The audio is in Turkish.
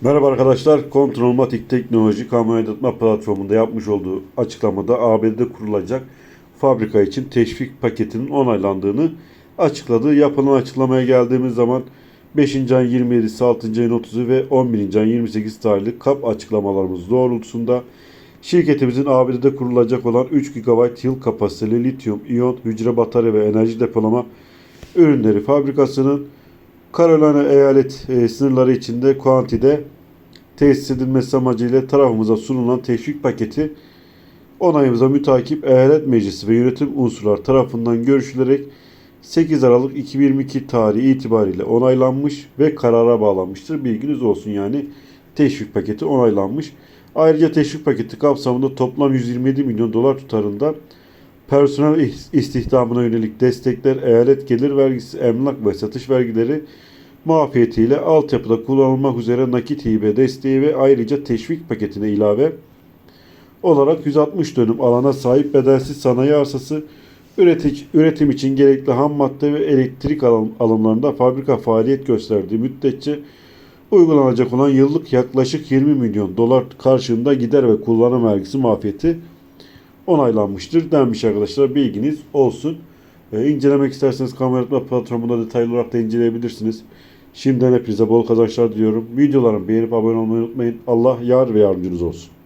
Merhaba arkadaşlar. Kontrolmatik Teknoloji kamu aydınlatma platformunda yapmış olduğu açıklamada ABD'de kurulacak fabrika için teşvik paketinin onaylandığını açıkladı. Yapılan açıklamaya geldiğimiz zaman 5. ayın 27'si, 6. ayın 30'u ve 11. ayın 28 tarihli kap açıklamalarımız doğrultusunda şirketimizin ABD'de kurulacak olan 3 GB yıl kapasiteli lityum, iyon, hücre batarya ve enerji depolama ürünleri fabrikasının Carolina eyalet e, sınırları içinde Quanti'de tesis edilmesi amacıyla tarafımıza sunulan teşvik paketi onayımıza mütakip eyalet meclisi ve yönetim unsurlar tarafından görüşülerek 8 Aralık 2022 tarihi itibariyle onaylanmış ve karara bağlanmıştır. Bilginiz olsun yani teşvik paketi onaylanmış. Ayrıca teşvik paketi kapsamında toplam 127 milyon dolar tutarında personel is- istihdamına yönelik destekler, eyalet gelir vergisi, emlak ve satış vergileri muafiyetiyle altyapıda kullanılmak üzere nakit hibe desteği ve ayrıca teşvik paketine ilave olarak 160 dönüm alana sahip bedelsiz sanayi arsası üretici, üretim için gerekli ham madde ve elektrik alım, alımlarında fabrika faaliyet gösterdiği müddetçe uygulanacak olan yıllık yaklaşık 20 milyon dolar karşılığında gider ve kullanım vergisi muafiyeti onaylanmıştır denmiş arkadaşlar. Bilginiz olsun. Ee, incelemek isterseniz kameratma platformunda detaylı olarak da inceleyebilirsiniz. Şimdiden hepinize bol kazançlar diliyorum. Videolarımı beğenip abone olmayı unutmayın. Allah yar ve yardımcınız olsun.